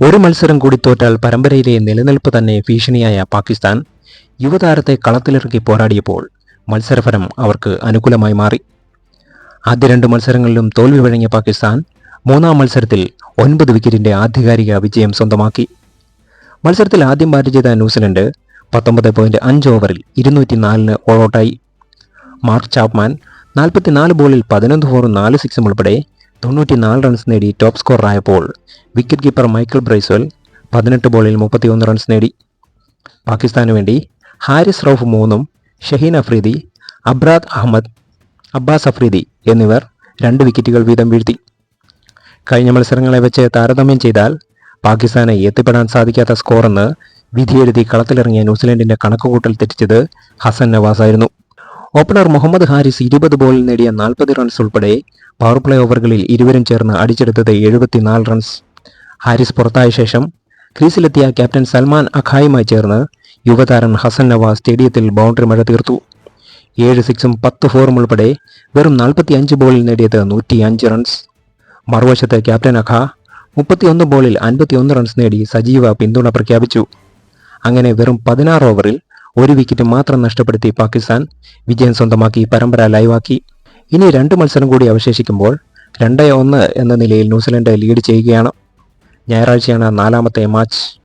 ഒരു മത്സരം കൂടി തോറ്റാൽ പരമ്പരയിലെ നിലനിൽപ്പ് തന്നെ ഭീഷണിയായ പാകിസ്ഥാൻ യുവതാരത്തെ കളത്തിലിറക്കി പോരാടിയപ്പോൾ മത്സരഫലം അവർക്ക് അനുകൂലമായി മാറി. ആദ്യ രണ്ട് മത്സരങ്ങളിലും തോൽവി വഴങ്ങിയ പാകിസ്ഥാൻ മൂന്നാം മത്സരത്തിൽ ഒൻപത് വിക്കറ്റിന്റെ ആധികാരിക വിജയം സ്വന്തമാക്കി. മത്സരത്തിൽ ആദ്യം ബാറ്റ് ചെയ്ത ന്യൂസിലൻഡ് പത്തൊമ്പത് പോയിന്റ് അഞ്ച് ഓവറിൽ ഇരുന്നൂറ്റി നാലിന് ഓൾ ഔട്ടായി മാർക്ക് ചാപ്മാൻ നാൽപ്പത്തിനാല് ബോളിൽ പതിനൊന്ന് ഫോറും നാല് സിക്സും ഉൾപ്പെടെ തൊണ്ണൂറ്റിനാല് റൺസ് നേടി ടോപ്പ് സ്കോറായപ്പോൾ വിക്കറ്റ് കീപ്പർ മൈക്കിൾ ബ്രൈസ്വൽ പതിനെട്ട് ബോളിൽ മുപ്പത്തിയൊന്ന് റൺസ് നേടി. പാകിസ്ഥാനു വേണ്ടി ഹാരിസ് റൌഫ് മൂന്നും ഷഹീൻ അഫ്രീദി അബ്രാദ് അഹമ്മദ് അബ്ബാസ് അഫ്രീദി എന്നിവർ രണ്ട് വിക്കറ്റുകൾ വീതം വീഴ്ത്തി. കഴിഞ്ഞ മത്സരങ്ങളെ വെച്ച് താരതമ്യം ചെയ്താൽ പാകിസ്ഥാനെ എത്തിപ്പെടാൻ സാധിക്കാത്ത സ്കോറെന്ന് വിധിയെഴുതി കളത്തിലിറങ്ങിയ ന്യൂസിലൻഡിന്റെ കണക്കുകൂട്ടൽ തെറ്റിച്ചത് ഹസൻ നവാസായിരുന്നു. ഓപ്പണർ മുഹമ്മദ് ഹാരിസ് ഇരുപത് ബോളിൽ നേടിയ നാൽപ്പത് റൺസ് ഉൾപ്പെടെ പവർ പ്ലേ ഓവറുകളിൽ ഇരുവരും ചേർന്ന് അടിച്ചെടുത്തത് എഴുപത്തിനാല് റൺസ് ഹാരിസ് പുറത്തായ ശേഷം ക്രീസിലെത്തിയ ക്യാപ്റ്റൻ സൽമാൻ അഖായുമായി ചേർന്ന് യുവതാരൻ ഹസൻ നവാസ് സ്റ്റേഡിയത്തിൽ ബൗണ്ടറി മഴ തീർത്തു. ഏഴ് സിക്സും പത്ത് ഫോറും ഉൾപ്പെടെ വെറും നാൽപ്പത്തി അഞ്ച് ബോളിൽ നേടിയത് നൂറ്റി അഞ്ച് റൺസ് മറുവശത്ത് ക്യാപ്റ്റൻ അഖ മുപ്പത്തിയൊന്ന് ബോളിൽ അൻപത്തിയൊന്ന് റൺസ് നേടി സജീവ പിന്തുണ പ്രഖ്യാപിച്ചു. അങ്ങനെ വെറും പതിനാറ് ഓവറിൽ ഒരു വിക്കറ്റ് മാത്രം നഷ്ടപ്പെടുത്തി പാകിസ്ഥാൻ വിജയം സ്വന്തമാക്കി പരമ്പര ലൈവാക്കി. ഇനി രണ്ട് മത്സരം കൂടി അവശേഷിക്കുമ്പോൾ രണ്ട് ഒന്ന് എന്ന നിലയിൽ ന്യൂസിലൻഡ് ലീഡ് ചെയ്യുകയാണ്. ഞായറാഴ്ചയാണ് നാലാമത്തെ മാച്ച്.